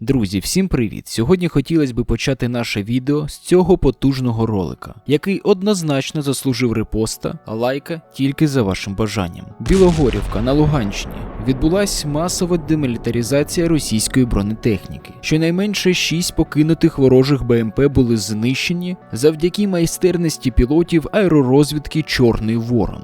Друзі, всім привіт! Сьогодні хотілося бби почати наше відео з цього потужного ролика, який однозначно заслужив репоста, лайка тільки за вашим бажанням. Білогорівка на Луганщині відбулась масова демілітаризація російської бронетехніки. Щонайменше шість покинутих ворожих БМП були знищені завдяки майстерності пілотів аеророзвідки Чорний Ворон.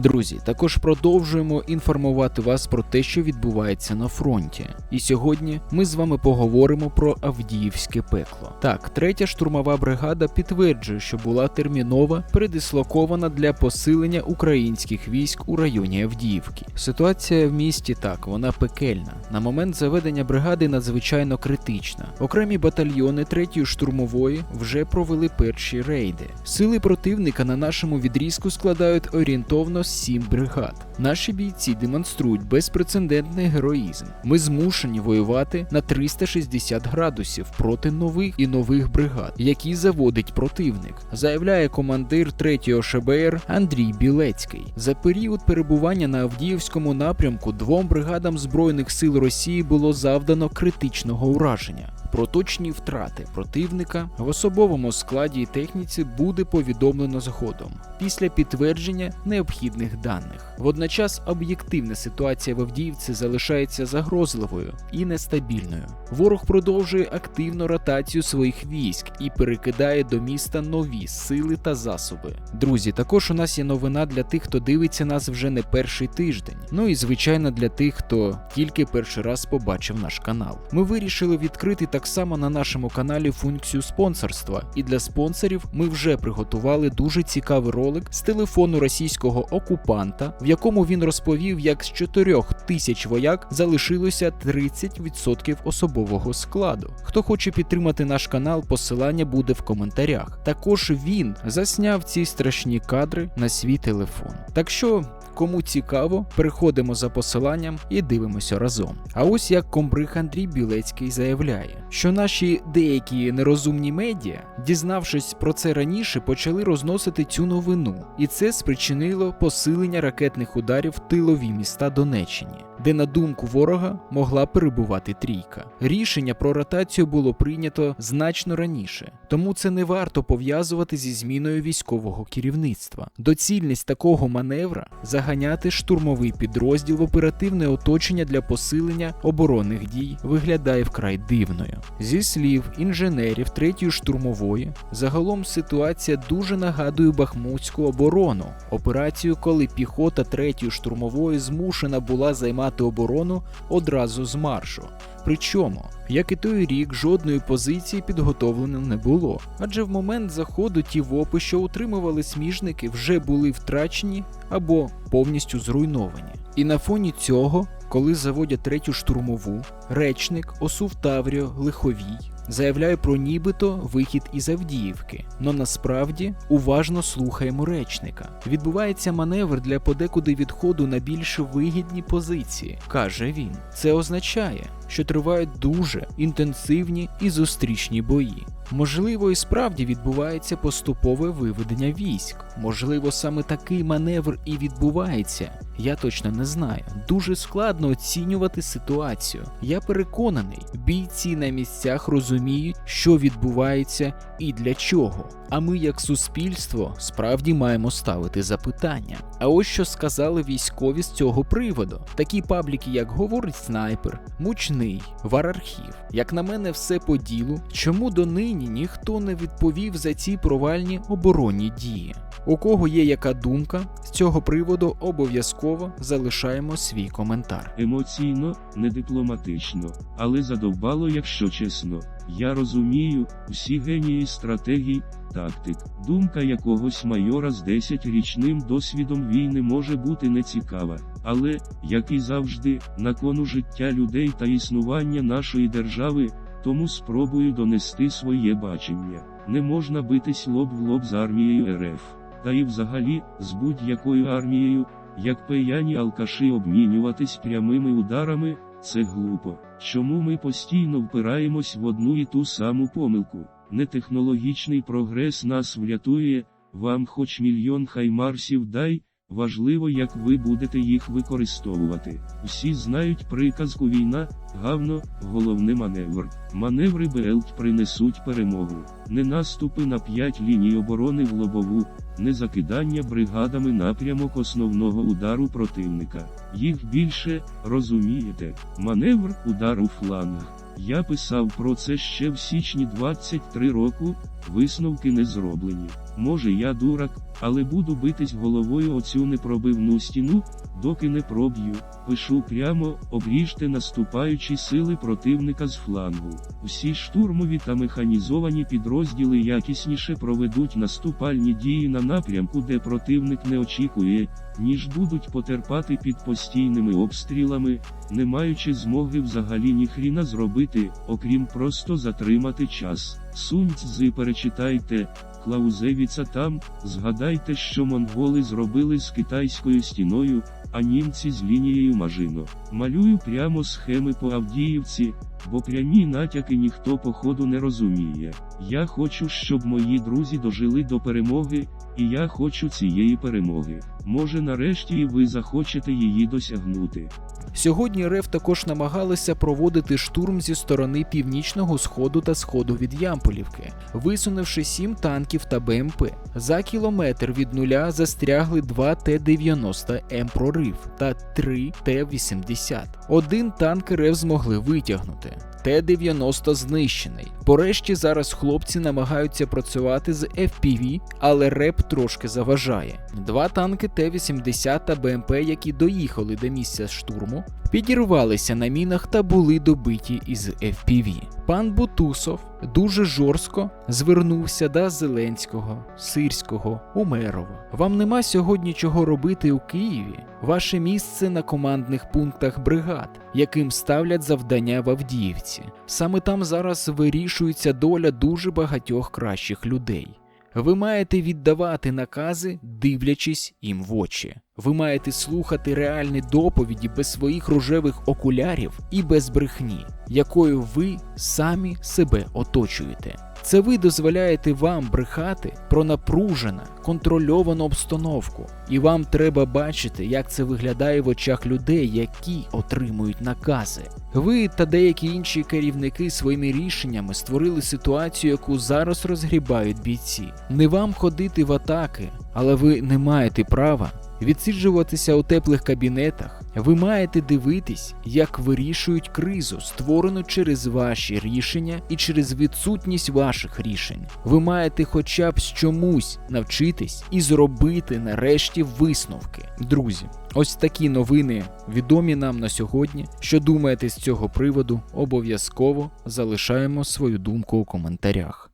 Друзі, також продовжуємо інформувати вас про те, що відбувається на фронті. І сьогодні ми з вами поговоримо про Авдіївське пекло. Так, третя штурмова бригада підтверджує, що була термінова передислокована для посилення українських військ у районі Авдіївки. Ситуація в місті так, вона пекельна. На момент заведення бригади надзвичайно критична. Окремі батальйони третьої штурмової вже провели перші рейди. Сили противника на нашому відрізку складають орієнтовно 7 бригад. Наші бійці демонструють безпрецедентний героїзм. Ми змушені воювати на 360 градусів проти нових і нових бригад, які заводить противник, заявляє командир 3-го ШБР Андрій Білецький. За період перебування на Авдіївському напрямку двом бригадам Збройних сил Росії було завдано критичного ураження. Про точні втрати противника в особовому складі і техніці буде повідомлено згодом після підтвердження необхідних даних. Водночас об'єктивна ситуація в Авдіївці залишається загрозливою і нестабільною. Ворог продовжує активну ротацію своїх військ і перекидає до міста нові сили та засоби. Друзі, також у нас є новина для тих, хто дивиться нас вже не перший тиждень. Ну і звичайно для тих, хто тільки перший раз побачив наш канал. Ми вирішили відкрити так само на нашому каналі функцію спонсорства, і для спонсорів ми вже приготували дуже цікавий ролик з телефону російського окупанта, в якому він розповів, як з 4 тисяч вояк залишилося 30% особового складу. Хто хоче підтримати наш канал, посилання буде в коментарях. Також він засняв ці страшні кадри на свій телефон. Так що. Кому цікаво, переходимо за посиланням і дивимося разом. А ось як комбриг Андрій Білецький заявляє, що наші деякі нерозумні медіа, дізнавшись про це раніше, почали розносити цю новину, і це спричинило посилення ракетних ударів в тилові міста Донеччині, де на думку ворога могла перебувати трійка. Рішення про ротацію було прийнято значно раніше, тому це не варто пов'язувати зі зміною військового керівництва. Доцільність такого маневра заганяти штурмовий підрозділ в оперативне оточення для посилення оборонних дій виглядає вкрай дивною. Зі слів інженерів третьої штурмової, загалом ситуація дуже нагадує Бахмутську оборону, операцію, коли піхота третьої штурмової змушена була займати оборону одразу з маршу. Причому, як і той рік, жодної позиції підготовлено не було, адже в момент заходу ті вопи, що утримували сміжники, вже були втрачені або повністю зруйновані. І на фоні цього, коли заводять третю штурмову, речник Осув Тавріо Лиховій заявляє про нібито вихід із Авдіївки, но насправді уважно слухаємо речника. Відбувається маневр для подекуди відходу на більш вигідні позиції, каже він. Це означає, що тривають дуже інтенсивні і зустрічні бої. Можливо, і справді відбувається поступове виведення військ. Можливо, саме такий маневр і відбувається. Я точно не знаю. Дуже складно оцінювати ситуацію. Я переконаний, бійці на місцях розуміють, що відбувається і для чого. А ми, як суспільство, справді маємо ставити запитання. А ось що сказали військові з цього приводу: такі пабліки, як говорить снайпер, муч головний варархів. Як на мене, все по ділу. Чому донині ніхто не відповів за ці провальні оборонні дії? У кого є яка думка з цього приводу, обов'язково залишаємо свій коментар. Емоційно, не дипломатично, але задовбало, якщо чесно. Я розумію всі генії стратегій, тактик. Думка якогось майора з 10-річним досвідом війни може бути нецікава, але, як і завжди, на кону життя людей та існування нашої держави, тому спробую донести своє бачення. Не можна битись лоб в лоб з армією РФ, та і взагалі з будь-якою армією, як пияні алкаші обмінюватись прямими ударами. Це глупо. Чому ми постійно впираємось в одну і ту саму помилку? Нетехнологічний прогрес нас врятує, вам хоч мільйон хаймарсів дай, важливо, як ви будете їх використовувати. Всі знають приказку війна, гавно, головне маневр. Маневри Белт принесуть перемогу. Не наступи на п'ять ліній оборони в лобову, не закидання бригадами напрямок основного удару противника. Їх більше, розумієте, маневр удар у фланг. Я писав про це ще в січні 23 року, висновки не зроблені. Може я дурак, але буду битись головою оцю непробивну стіну, доки не проб'ю. Пишу прямо, обріжте наступаючі сили противника з флангу. Всі штурмові та механізовані підрозділи якісніше проведуть наступальні дії на напрямку, де противник не очікує, ніж будуть потерпати під постійними обстрілами, не маючи змоги взагалі ніхріна зробити, окрім просто затримати час. Сунь-цзи перечитайте, Клаузевіца там, згадайте, що монголи зробили з китайською стіною, а німці з лінією Мажино. Малюю прямо схеми по Авдіївці, бо прямі натяки ніхто походу не розуміє. Я хочу, щоб мої друзі дожили до перемоги, і я хочу цієї перемоги. Може нарешті і ви захочете її досягнути. Сьогодні РФ також намагалися проводити штурм зі сторони північного сходу та сходу від Ямполівки, висунувши сім танків та БМП. За кілометр від нуля застрягли два Т-90М прорив та три Т-80. Один танк РФ змогли витягнути. Т-90 знищений. Порешті зараз хлопці намагаються працювати з FPV, але РЕП трошки заважає. Два танки Т-80 та БМП, які доїхали до місця штурму, підірвалися на мінах та були добиті із FPV. Пан Бутусов дуже жорстко звернувся до Зеленського, Сирського, Умерова. Вам нема сьогодні чого робити у Києві. Ваше місце на командних пунктах бригад, яким ставлять завдання в Авдіївці. Саме там зараз вирішується доля дуже багатьох кращих людей. Ви маєте віддавати накази, дивлячись їм в очі. Ви маєте слухати реальні доповіді без своїх рожевих окулярів і без брехні, якою ви самі себе оточуєте. Це ви дозволяєте вам брехати про напружену, контрольовану обстановку, і вам треба бачити, як це виглядає в очах людей, які отримують накази. Ви та деякі інші керівники своїми рішеннями створили ситуацію, яку зараз розгрібають бійці. Не вам ходити в атаки, але ви не маєте права відсиджуватися у теплих кабінетах. Ви маєте дивитись, як вирішують кризу, створену через ваші рішення і через відсутність ваших рішень. Ви маєте хоча б з чомусь навчитись і зробити нарешті висновки. Друзі, ось такі новини відомі нам на сьогодні. Що думаєте з цього приводу? Обов'язково залишаємо свою думку у коментарях.